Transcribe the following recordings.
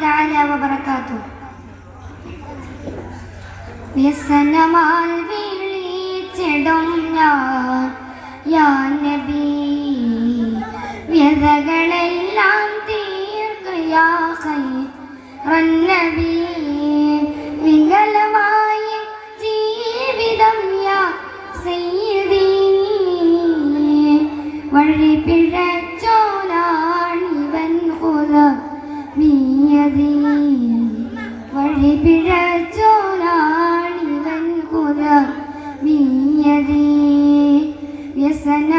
تعالى وبركاته വ്യസനമാൽ വിളിച്ചിടും ഞാൻ യാ നബി വ്യതകളെല്ലാം തീർക്കയാ നബി വികലമായ ജീവിതം യാ സയ്യിദി വഴി പിഴച്ചോനാണിവൻ നീയതി വഴി പിഴച്ചോനാണിവൻ ഹുദ നീയതി വ്യസനമാൽ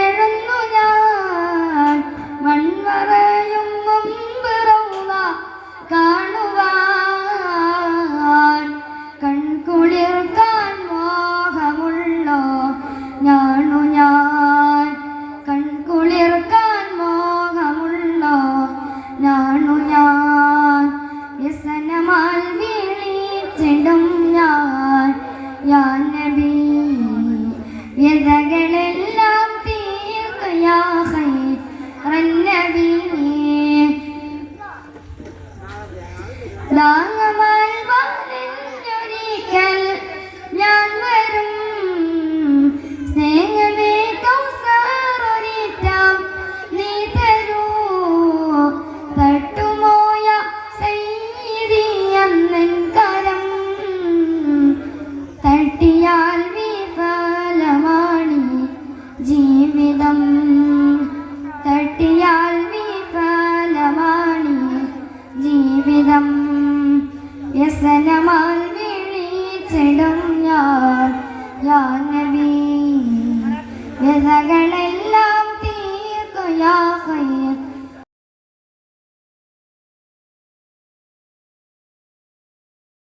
കൺകുളിർക്കാൻ മോഹമുള്ളോ? ഞാണു ഞാൻ. കൺകുളിർക്കാൻ മോഹമുള്ളോ? ഞാണു ഞാൻ. വ്യസനമാൽ വിളിച്ചിടും ഞാൻ. ഞാൻ നബി വ്യതകളെല്ലാം തീർക്കയാഹൈ. നബി ദാഹമാൽ വ്യസനമാൽ വിളിച്ചിടും ഞാൻ. യാ നബി. വ്യതകൾ